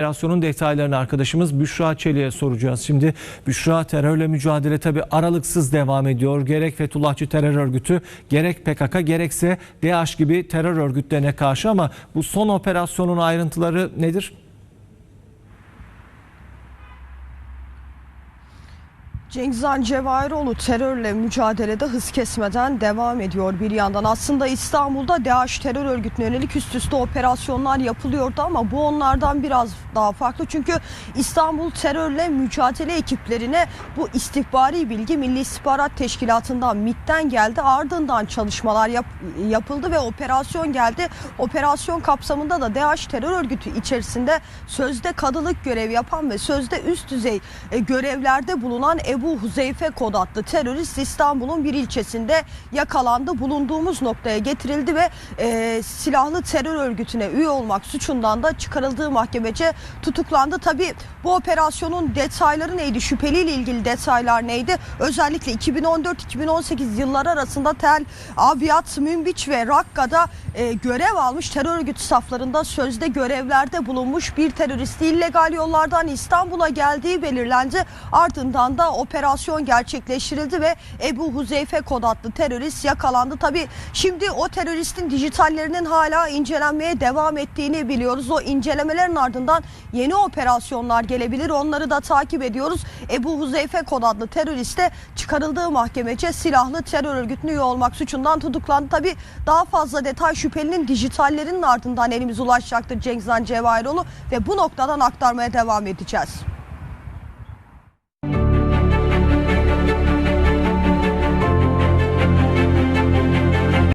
Operasyonun detaylarını arkadaşımız Büşra Çelik'e soracağız. Şimdi Büşra terörle mücadele tabi aralıksız devam ediyor. Gerek Fethullahçı terör örgütü, gerek PKK, gerekse DAEŞ gibi terör örgütlerine karşı ama bu son operasyonun ayrıntıları nedir? Cengizhan Cevahiroğlu terörle mücadelede hız kesmeden devam ediyor bir yandan. Aslında İstanbul'da DAEŞ terör örgütüne yönelik üst üste operasyonlar yapılıyordu ama bu onlardan biraz daha farklı. Çünkü İstanbul terörle mücadele ekiplerine bu istihbari bilgi Milli İstihbarat Teşkilatı'ndan MİT'ten geldi. Ardından çalışmalar yap- yapıldı ve operasyon geldi. Operasyon kapsamında da DAEŞ terör örgütü içerisinde sözde kadılık görev yapan ve sözde üst düzey e, görevlerde bulunan Ebu Huzeyfe kod adlı terörist İstanbul'un bir ilçesinde yakalandı. Bulunduğumuz noktaya getirildi ve e, silahlı terör örgütüne üye olmak suçundan da çıkarıldığı mahkemece tutuklandı. Tabi bu operasyonun detayları neydi? Şüpheliyle ilgili detaylar neydi? Özellikle 2014-2018 yılları arasında Tel Abyad, Münbiç ve Rakka'da e, görev almış terör örgütü saflarında sözde görevlerde bulunmuş bir teröristi illegal yollardan İstanbul'a geldiği belirlendi. Ardından da operasyon gerçekleştirildi ve Ebu Huzeyfe kod adlı terörist yakalandı. Tabi şimdi o teröristin dijitallerinin hala incelenmeye devam ettiğini biliyoruz. O incelemelerin ardından yeni operasyonlar gelebilir. Onları da takip ediyoruz. Ebu Huzeyfe kod adlı teröriste çıkarıldığı mahkemece silahlı terör örgütüne üye olmak suçundan tutuklandı. Tabi daha fazla detay şüphelinin dijitallerinin ardından elimize ulaşacaktır Cengizhan Cevahiroğlu ve bu noktadan aktarmaya devam edeceğiz.